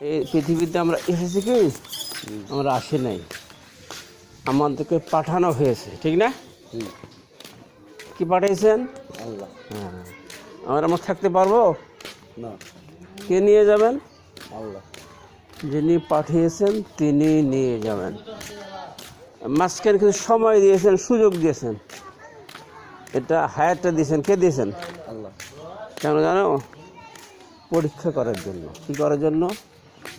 এই পৃথিবীতে আমরা এসেছি কি? আমরা আসি নাই। আমাদেরকে পাঠানো হয়েছে ঠিক না। কি পাঠিয়েছেন? আল্লাহ। হ্যাঁ। আমরা আমরা থাকতে পারব? না। কে নিয়ে যাবেন? আল্লাহ। যিনি পাঠিয়েছেন তিনি নিয়ে যাবেন। মাঝখানে কিছু সময় দিয়েছেন সুযোগ দিয়েছেন। এটা হায়ারটা দিয়েছেন কে দিয়েছেন? আল্লাহ। কেন জানো? পরীক্ষা করার জন্য। কি করার জন্য?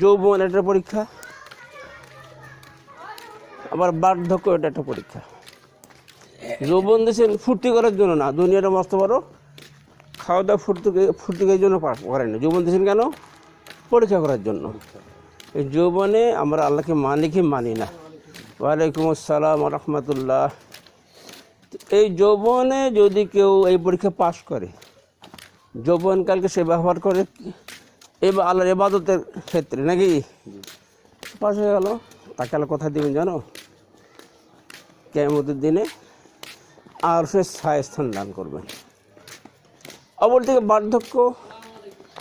যৌবন একটা পরীক্ষা, আবার বার্ধক্য এটা একটা পরীক্ষা। যৌবন দেশের ফুর্তি করার জন্য না, দুনিয়াটা মস্ত বড় খাওয়া দাওয়া ফুর্তি ফুর্তি করার জন্য করেন না। যৌবন দেশের কেন? পরীক্ষা করার জন্য। এই যৌবনে আমরা আল্লাহকে মানি কি মানি না। ওয়ালাইকুম আসসালাম রহমতুল্লাহ। এই যৌবনে যদি কেউ এই পরীক্ষা পাশ করে যৌবনকালকে সে ব্যবহার করে এবার আল্লাহর এবাদতের ক্ষেত্রে, নাকি? পাশ হয়ে গেল। তাকে আল্লাহ কথা দিবেন জানো? কেমতের দিনে আর সে স্থান দান করবেন। অপর থেকে বার্ধক্য।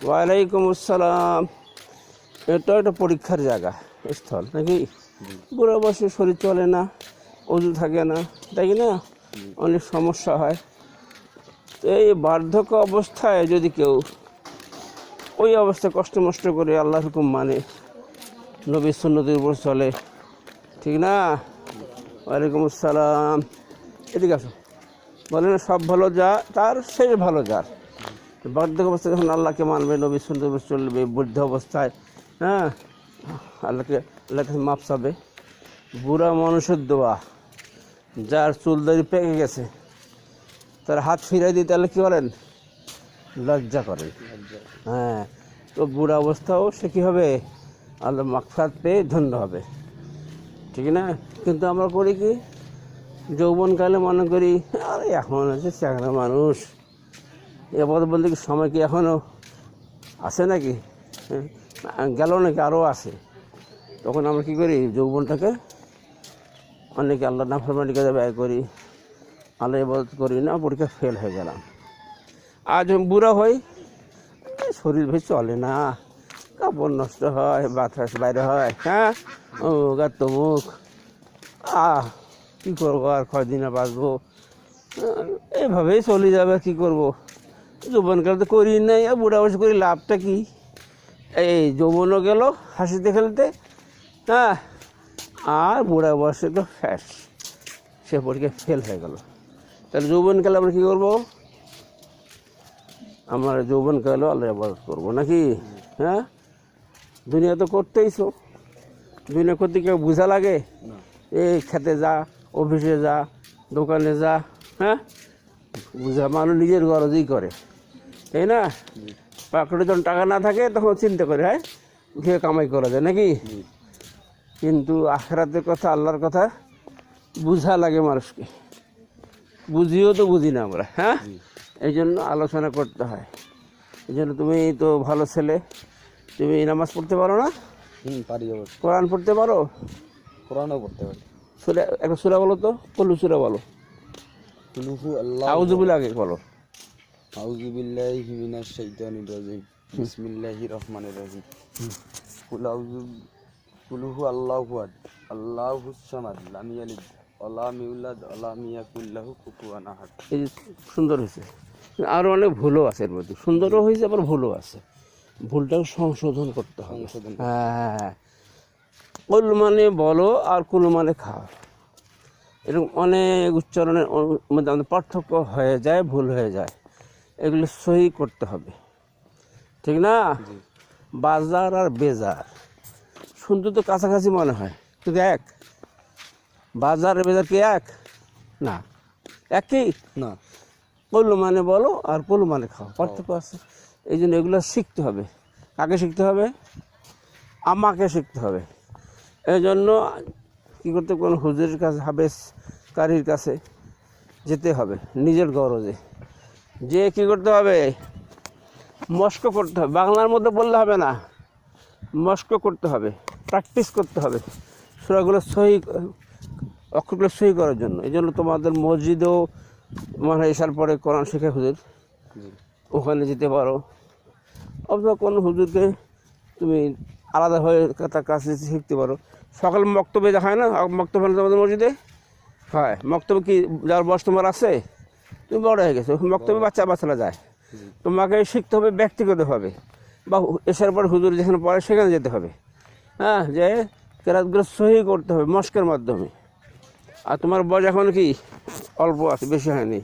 ওয়ালাইকুম আসসালাম এটা একটা পরীক্ষার জায়গা, স্থল, নাকি? বুড়ো বয়সে শরীর চলে না ওজু থাকে না, তাই না? অনেক সমস্যা হয়। তো এই বার্ধক্য অবস্থায় যদি কেউ ওই অবস্থায় কষ্ট মষ্ট করে আল্লাহর হুকুম মানে। নবী সুন্নতির উপর চলে। ঠিক না? ওয়ালাইকুম আসসালাম। এদিকে আসো। বলে না, সব ভালো যা, তার শেষ ভালো যার। বার্ধক্য অবস্থায় যখন আল্লাহকে মানবে, নবী উপর চলবে, বৃদ্ধ অবস্থায় হ্যাঁ? আল্লাহকে আল্লাহকে মাপ চাবে। বুড়া মানুষের দোয়া। যার চুলদারি পেকে গেছে, তার হাত ফিরাই দিতে তাহলে কী করেন লজ্জা করেন। হ্যাঁ তো বুড়া অবস্থাও সে কী হবে? আল্লাহ মাকফাত পেয়ে ধন্য হবে। ঠিক না? কিন্তু আমরা করি কি? যৌবনকালে মনে করি আরে এখন আছে চাকরা মানুষ। এবার বলতে কি সময় কি এখনও আছে নাকি? হ্যাঁ, গেল নাকি? আরও আছে। তখন আমরা কী করি? যৌবনটাকে অনেকে আল্লাহ নাফরমানি কাজে ব্যয় করি। আল্লাহ ইবাদত করি না পরীক্ষা ফেল হয়ে গেলাম। আজ বুড়া এই শরীর ভাই চলে না। কাপড় নষ্ট হয় বাতাস বাইরে হয় হ্যাঁ? ও গা তমুক আহ, কী করব আর কয়দিনে বাঁচবো? এভাবেই চলে যাবে কি করব? যৌবনকাল তো করি নাই, আর বুড়া বয়সে করি লাভটা কি? এই যৌবনও গেল হাসিতে খেলতে হ্যাঁ? আর বুড়া বয়সে তো শেষ সে পরীক্ষা ফেল হয়ে গেল। তাহলে যৌবনকালে আমরা কী করব? আমার যৌবনকালেও আল্লাহ আবাদত করব। নাকি? হ্যাঁ? দুনিয়া তো করতেইছো। দুনিয়া করতে কেউ বোঝা লাগে? এই খেতে যা অফিসে যা দোকানে যা হ্যাঁ? বুঝা মানুষ নিজের গরজই করে। তাই না? পকেটে যখন টাকা না থাকে তখন চিন্তা করে হ্যাঁ? খেয়ে কামাই করা যায় নাকি? কিন্তু আখরাতের কথা আল্লাহর কথা বুঝা লাগে মানুষকে। বুঝিও তো বুঝি না আমরা হ্যাঁ? এই জন্য আলোচনা করতে হয়। এই জন্য তুমি তো ভালো ছেলে তুমি নামাজ পড়তে পারো না? হুম পারি অবশ্য কোরআন পড়তে পারো? কোরআনও পড়তে পারি। সুরা একটা সুরা বলো তো কল্লু সুরা বলো। কুলুহু আল্লাহ আউজুবিল আগে বলো। আউযু বিল্লাহি মিনাশ শাইতানির রাজিম। বিসমিল্লাহির রহমানির রহিম কুল আউযু কুলুহু আল্লাহু আহাদ। আল্লাহুস সামাদ লাম ইয়ালিদ ওয়া লাম ইউলাদ ওয়া লাম ইয়াকুল লাহু কুফুয়ান আহাদ। এই সুন্দর হয়েছে। আরও অনেক ভুলও আছে এর মধ্যে। সুন্দরও হয়েছে আবার ভুলও আছে। ভুলটাকে সংশোধন করতে হবে। হ্যাঁ কুল মানে বলো আর কুল মানে খাও। এরকম অনেক উচ্চারণের মধ্যে আমাদের পার্থক্য হয়ে যায় ভুল হয়ে যায়। এগুলো সহি করতে হবে। ঠিক না? বাজার আর বেজার। শুনতে তো কাছাকাছি মনে হয়। কিন্তু এক। বাজার বেজার কি এক? না। একই? না। পলু মানে বলো আর পলু মানে খাও পার্থক্য আছে। এই জন্য এগুলো শিখতে হবে। কাকে শিখতে হবে? আমাকে শিখতে হবে। এই জন্য কী করতে? কোনো হুজুরের কাছে হাবেস কারির কাছে যেতে হবে নিজের গরজে। যে কী করতে হবে? মস্ক করতে হবে। বাংলার মধ্যে বললে হবে না। মস্ক করতে হবে। প্র্যাকটিস করতে হবে। সুরাগুলো সহি অক্ষরগুলো সহি করার জন্য। এই জন্য তোমাদের মসজিদেও মানে এসার পরে কোরআন শেখে হুজুর। ওখানে যেতে পারো। অথবা কোনো হুজুরকে তুমি আলাদা হয়ে তার কাছে শিখতে পারো। সকাল মক্তবে যা হয় না মক্তব হয় তোমাদের মসজিদে? হয়। মক্তবে কি যার বয়স তোমার আছে? তুমি বড় হয়ে গেছো। মক্তবে বাচ্চা বাচ্চারা যায়। তোমাকে শিখতে হবে ব্যক্তিগতভাবে বা এসার পর হুজুর যেখানে পড়ে সেখানে যেতে হবে। হ্যাঁ যে কেরাতগুলো সহি করতে হবে মস্কের মাধ্যমে। আর তোমার বয়স এখন কি? অল্প আছে, বেশি হয়নি।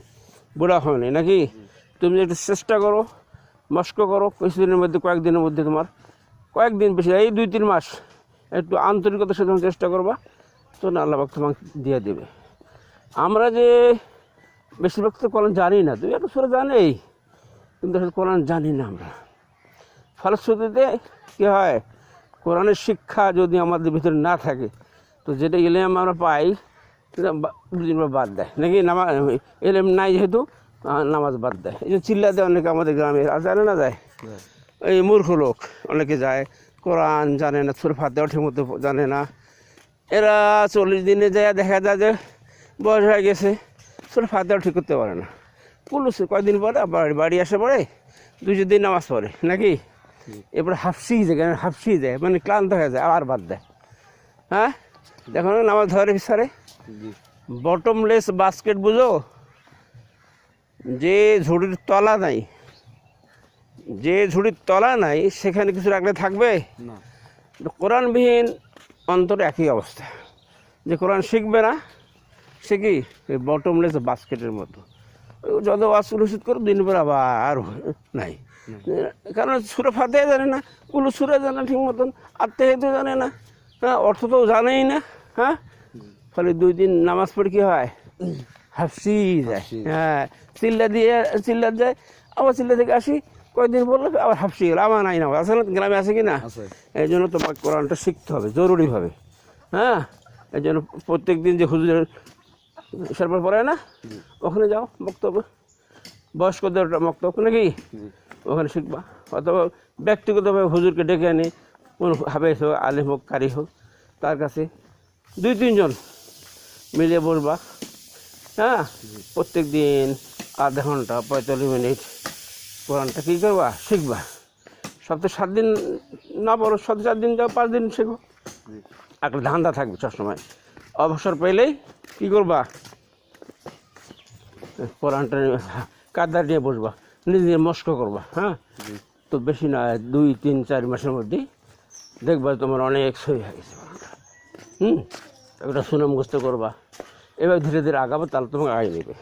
বুড়া হয়নি নাকি? তুমি একটু চেষ্টা করো, মস্ক করো। কিছুদিনের মধ্যে, কয়েকদিনের মধ্যে তোমার, কয়েকদিন বেশি, এই দুই, তিন মাস একটু আন্তরিকতার সাথে চেষ্টা করবা, তো না, আল্লাহ পাক তোমাকে দিয়ে দেবে। আমরা যে বেশিরভাগ তো কোরআন জানি না তুই একটু সরে জানেই। কিন্তু কোরআন জানি না আমরা। ফলশ্রুতিতে কী হয়? কোরআনের শিক্ষা যদি আমাদের ভিতরে না থাকে, তো যেটা এলেম আমরা পাই দুদিন পর বাদ দেয়। নাকি নামাজ এলেম নাই যেহেতু নামাজ বাদ দেয়। এই যে চিল্লা দেয় অনেকে আমাদের গ্রামে আর জানে না যায়? এই মূর্খ লোক অনেকে যায়, কোরআন জানে না, সুর ফাতেও ঠিক মতো জানে না। এরা চল্লিশ দিনে যায়, দেখা যায় যে বয়স হয়ে গেছে, সুর ফাতেও ঠিক করতে পারে না। পুলিশ কয়েকদিন পরে, আবার বাড়ি আসে পরে দুই দিন নামাজ পড়ে, নাকি? এরপরে হাফসি যায় কেন হাফসি যায় মানে ক্লান্ত হয়ে যায় আবার বাদ দেয়। হ্যাঁ? দেখো নামাজ ধরে বিচারে। বটমলেস বাস্কেট বুঝো? যে ঝুড়ির তলা নাই যে ঝুড়ির তলা নাই সেখানে কিছু রাখলে থাকবে? না। কোরআনবিহীন অন্তর একই অবস্থা। যে কোরআন শিখবে না সে কি? বটমলেস বাস্কেটের মতো। যত ওয়াসুল ওষুধ করে দিন পর আবার নাই। কারণ সুরে ফাতে জানে না কুলু সুরে জানে না ঠিক মতন আত্মীয়তে জানে না হ্যাঁ অর্থ তো জানেই না হ্যাঁ? ফলে দুই দিন নামাজ পড়ে কি হয়? হাফসি যায়। হ্যাঁ চিল্লা দিয়ে চিল্লা যায় আবার চিল্লা থেকে আসি কয়েকদিন বলল আবার হাফসি গেল। আমার নাই না আসলে গ্রামে আছে কি না? আছে। এই জন্য তোমাকে কোরআনটা শিখতে হবে জরুরিভাবে। হ্যাঁ এই জন্য প্রত্যেক দিন যে হুজুরের সরবর পড়ে না ওখানে যাও বক্তব্য। বয়স্কদের বক্তব্য নাকি? ওখানে শিখবা। অথবা ব্যক্তিগতভাবে হুজুরকে ডেকে আনি কোনো হাবেস হোক আলিম হোক কারি হোক তার কাছে দুই তিনজন মিলিয়ে বসবা হ্যাঁ? প্রত্যেক দিন আধা ঘণ্টা পঁয়তাল্লিশ মিনিট কোরআনটা কী করবা? শিখবা। সপ্তাহে সাত দিন না বলো সপ্তাহে চার দিন যাও পাঁচ দিন শেখো। একটা ধান্দা থাকবে সবসময়। অবসর পেলেই কী করবা? কোরআনটা নিয়ে কাদার নিয়ে বসবা। নিজে মস্ক করবা হ্যাঁ? তো বেশি না দুই তিন চার মাসের মধ্যেই দেখবা তোমার অনেক সই হয়ে গেছে। হুম? একটা সুনাম মুখস্থ করবা। এবার ধীরে ধীরে আগাবো তাহলে তোমাকে আগে নেবে।